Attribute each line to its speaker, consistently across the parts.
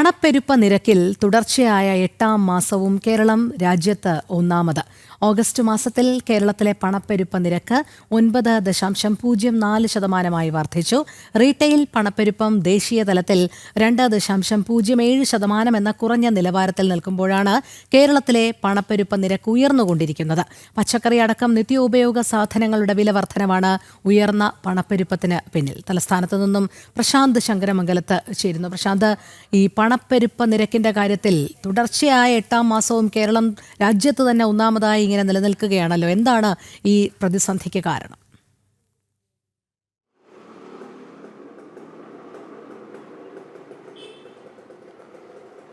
Speaker 1: പണപ്പെരുപ്പ നിരക്കിൽ തുടർച്ചയായ എട്ടാം മാസവും കേരളം രാജ്യത്ത് ഒന്നാമത്. ഓഗസ്റ്റ് മാസത്തിൽ കേരളത്തിലെ പണപ്പെരുപ്പ നിരക്ക് ഒൻപത് ദശാംശം പൂജ്യം നാല് ശതമാനമായി വർദ്ധിച്ചു. റീറ്റെയിൽ പണപ്പെരുപ്പം ദേശീയ തലത്തിൽ രണ്ട് ദശാംശം പൂജ്യം ഏഴ് ശതമാനം എന്ന കുറഞ്ഞ നിലവാരത്തിൽ നിൽക്കുമ്പോഴാണ് കേരളത്തിലെ പണപ്പെരുപ്പ നിരക്ക് ഉയർന്നുകൊണ്ടിരിക്കുന്നത്. പച്ചക്കറി അടക്കം നിത്യോപയോഗ സാധനങ്ങളുടെ വില വർധനവാണ് ഉയർന്ന പണപ്പെരുപ്പത്തിന് പിന്നിൽ. തലസ്ഥാനത്ത് നിന്നും പ്രശാന്ത് ശങ്കരമംഗലത്ത് ചേരുന്നു. പ്രശാന്ത് ഈ പണപ്പെരുപ്പ നിരക്കിന്റെ കാര്യത്തിൽ തുടർച്ചയായ എട്ടാം മാസവും കേരളം രാജ്യത്ത് തന്നെ ഒന്നാമതായി ഇങ്ങനെ നിലനിൽക്കുകയാണല്ലോ. എന്താണ് ഈ പ്രതിസന്ധിക്ക് കാരണം?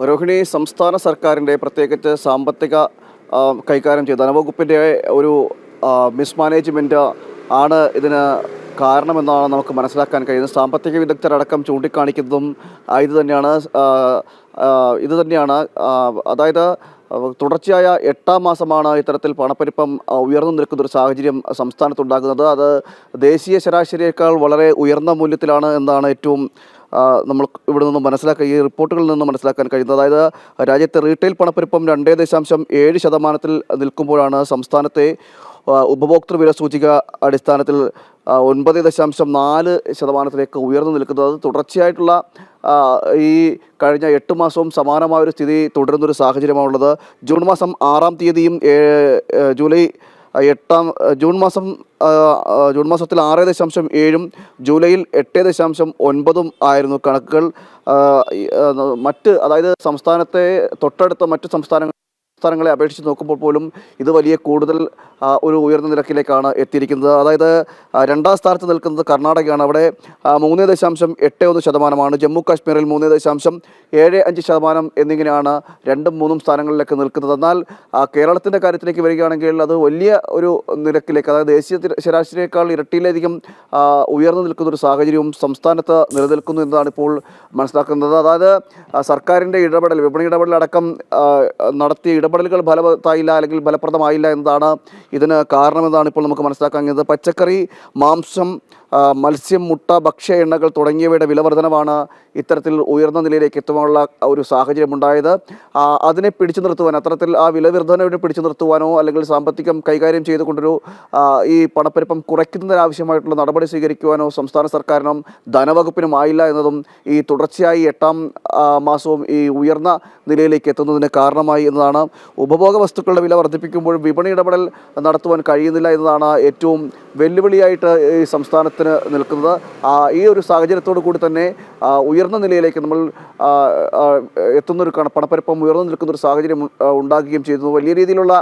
Speaker 2: രോഹിണി സംസ്ഥാന സർക്കാരിന്റെ പ്രത്യേകിച്ച് സാമ്പത്തിക കൈകാര്യം ചെയ്ത ധനവകുപ്പിന്റെ ഒരു മിസ്മാനേജ്മെന്റ് ആണ് ഇതിന് കാരണമെന്നാണ് നമുക്ക് മനസ്സിലാക്കാൻ കഴിയുന്നത്. സാമ്പത്തിക വിദഗ്ധരടക്കം ചൂണ്ടിക്കാണിക്കുന്നതും ഇത് തന്നെയാണ് ഇത് തന്നെയാണ് അതായത് തുടർച്ചയായ എട്ടാം മാസമാണ് ഇത്തരത്തിൽ പണപ്പെരുപ്പം ഉയർന്നു നിൽക്കുന്ന ഒരു സാഹചര്യം സംസ്ഥാനത്തുണ്ടാകുന്നത്. അത് ദേശീയ ശരാശരിയേക്കാൾ വളരെ ഉയർന്ന മൂല്യത്തിലാണ് എന്നാണ് ഏറ്റവും നമ്മൾ ഇവിടെ നിന്ന് മനസ്സിലാക്കുക ഈ റിപ്പോർട്ടുകളിൽ നിന്ന് മനസ്സിലാക്കാൻ കഴിയുന്നത്. അതായത് രാജ്യത്തെ റീറ്റെയിൽ പണപ്പെരുപ്പം രണ്ടേ ദശാംശം ഏഴ് ശതമാനത്തിൽ നിൽക്കുമ്പോഴാണ് സംസ്ഥാനത്തെ ഉപഭോക്തൃ വില സൂചിക അടിസ്ഥാനത്തിൽ ഒൻപത് ദശാംശം നാല് ശതമാനത്തിലേക്ക് ഉയർന്നു നിൽക്കുന്നത്. തുടർച്ചയായിട്ടുള്ള ഈ കഴിഞ്ഞ എട്ട് മാസവും സമാനമായ ഒരു സ്ഥിതി തുടരുന്നൊരു സാഹചര്യമാണുള്ളത്. ജൂൺ മാസം ആറാം തീയതിയും ജൂലൈ എട്ടാം ജൂൺ മാസം ജൂൺ മാസത്തിൽ ആറ് ദശാംശം ഏഴും ജൂലൈയിൽ എട്ട് ദശാംശം ഒൻപതും ആയിരുന്നു കണക്കുകൾ. മറ്റ് അതായത് സംസ്ഥാനത്തെ തൊട്ടടുത്ത മറ്റ് സംസ്ഥാനങ്ങൾ സംസ്ഥാനങ്ങളെ അപേക്ഷിച്ച് നോക്കുമ്പോൾ പോലും ഇത് വലിയ കൂടുതൽ ഒരു ഉയർന്ന നിരക്കിലേക്കാണ് എത്തിയിരിക്കുന്നത്. അതായത് രണ്ടാം സ്ഥാനത്ത് നിൽക്കുന്നത് കർണാടകയാണ്. അവിടെ മൂന്ന് ദശാംശം എട്ട് ഒന്ന് ശതമാനമാണ്. ജമ്മു കാശ്മീരിൽ മൂന്ന് ദശാംശം ഏഴ് അഞ്ച് ശതമാനം എന്നിങ്ങനെയാണ് രണ്ടും മൂന്നും സ്ഥാനങ്ങളിലേക്ക് നിൽക്കുന്നത്. എന്നാൽ കേരളത്തിന്റെ കാര്യത്തിലേക്ക് വരികയാണെങ്കിൽ അത് വലിയ ഒരു നിരക്കിലേക്ക് അതായത് ദേശീയ ശരാശരിയേക്കാൾ ഇരട്ടിയിലധികം ഉയർന്നു നിൽക്കുന്ന ഒരു സാഹചര്യവും സംസ്ഥാനത്ത് നിലനിൽക്കുന്നു എന്നതാണ് ഇപ്പോൾ മനസ്സിലാക്കുന്നത്. അതായത് സർക്കാരിന്റെ ഇടപെടൽ വിപണി ആ, നടത്തിയ ഇടപെടലുകൾ ഫലവത്തായില്ല അല്ലെങ്കിൽ ഫലപ്രദമായില്ല എന്നതാണ് ഇതിന് കാരണമെന്നാണ് ഇപ്പോൾ നമുക്ക് മനസ്സിലാക്കാൻ കഴിയുന്നത് പച്ചക്കറി മാംസം മത്സ്യം മുട്ട ഭക്ഷ്യ എണ്ണകൾ തുടങ്ങിയവയുടെ വിലവർധനമാണ് ഇത്തരത്തിൽ ഉയർന്ന നിലയിലേക്ക് എത്തുവാനുള്ള ഒരു സാഹചര്യം ഉണ്ടായത് അതിനെ പിടിച്ചു നിർത്തുവാൻ അത്തരത്തിൽ ആ വിലവർധനവിനെ പിടിച്ചു നിർത്തുവാനോ അല്ലെങ്കിൽ സാമ്പത്തികം കൈകാര്യം ചെയ്തുകൊണ്ടൊരു ഈ പണപ്പെരുപ്പം കുറയ്ക്കുന്നതിനാവശ്യമായിട്ടുള്ള നടപടി സ്വീകരിക്കുവാനോ സംസ്ഥാന സർക്കാരിനും ധനവകുപ്പിനും ആയില്ല എന്നതും ഈ തുടർച്ചയായി എട്ടാം മാസവും ഈ ഉയർന്ന നിലയിലേക്ക് എത്തുന്നതിന് കാരണമായി എന്നതാണ് ഉപഭോഗ വസ്തുക്കളുടെ വില വർദ്ധിപ്പിക്കുമ്പോൾ വിപണി ഇടപെടൽ നടത്തുവാൻ കഴിയുന്നില്ല എന്നതാണ് ഏറ്റവും വെല്ലുവിളിയായിട്ട് ഈ സംസ്ഥാനത്തിന് നിൽക്കുന്നത്. ഈ ഒരു സാഹചര്യത്തോടു കൂടി തന്നെ ഉയർന്ന നിലയിലേക്ക് നമ്മൾ എത്തുന്നൊരു പണപ്പെരുപ്പം ഉയർന്നു നിൽക്കുന്ന ഒരു സാഹചര്യം ഉണ്ടാകുകയും ചെയ്തു വലിയ രീതിയിലുള്ള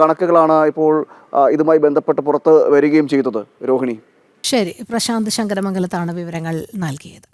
Speaker 2: കണക്കുകളാണ് ഇപ്പോൾ ഇതുമായി ബന്ധപ്പെട്ട് പുറത്ത് വരികയും ചെയ്തത്. രോഹിണി.
Speaker 1: ശരി. പ്രശാന്ത് ശങ്കരമംഗലത്താണ് വിവരങ്ങൾ നൽകിയത്.